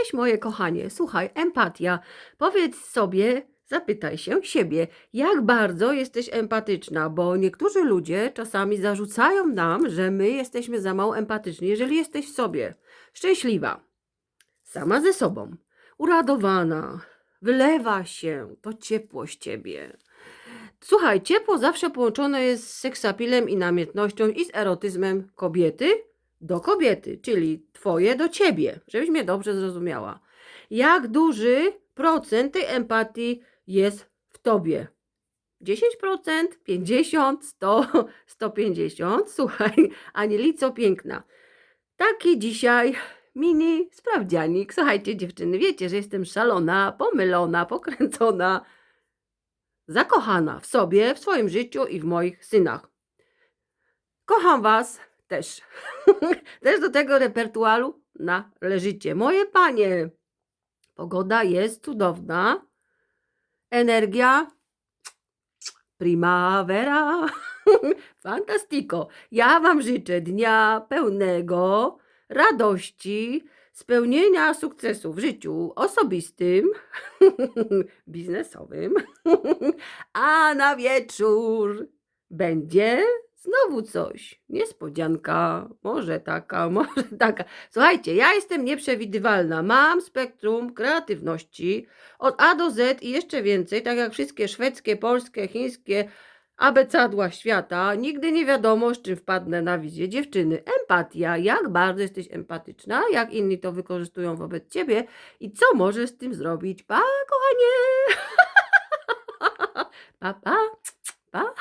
Cześć moje kochanie, słuchaj, empatia. Powiedz sobie, zapytaj się siebie, jak bardzo jesteś empatyczna, bo niektórzy ludzie czasami zarzucają nam, że my jesteśmy za mało empatyczni. Jeżeli jesteś w sobie szczęśliwa, sama ze sobą, uradowana, wylewa się to ciepło z ciebie. Słuchaj, ciepło zawsze połączone jest z seksapilem i namiętnością i z erotyzmem kobiety do kobiety, czyli twoje do ciebie, żebyś mnie dobrze zrozumiała. Jak duży procent tej empatii jest w tobie? 10%, 50, 100, 150. Słuchaj, Anielico piękna. Taki dzisiaj mini sprawdzianik. Słuchajcie, dziewczyny, wiecie, że jestem szalona, pomylona, pokręcona, zakochana w sobie, w swoim życiu i w moich synach. Kocham Was też. też do tego repertuaru należycie. Moje panie, pogoda jest cudowna. Energia primavera. Fantastico. Ja Wam życzę dnia pełnego radości, spełnienia sukcesu w życiu osobistym, biznesowym, a na wieczór będzie znowu coś. Niespodzianka, może taka, może taka. Słuchajcie, ja jestem nieprzewidywalna. Mam spektrum kreatywności od A do Z i jeszcze więcej, tak jak wszystkie szwedzkie, polskie, chińskie abecadła świata. Nigdy nie wiadomo, z czym wpadnę na wizję. Dziewczyny, empatia. Jak bardzo jesteś empatyczna, jak inni to wykorzystują wobec ciebie i co możesz z tym zrobić. Pa, kochanie! pa, pa, pa.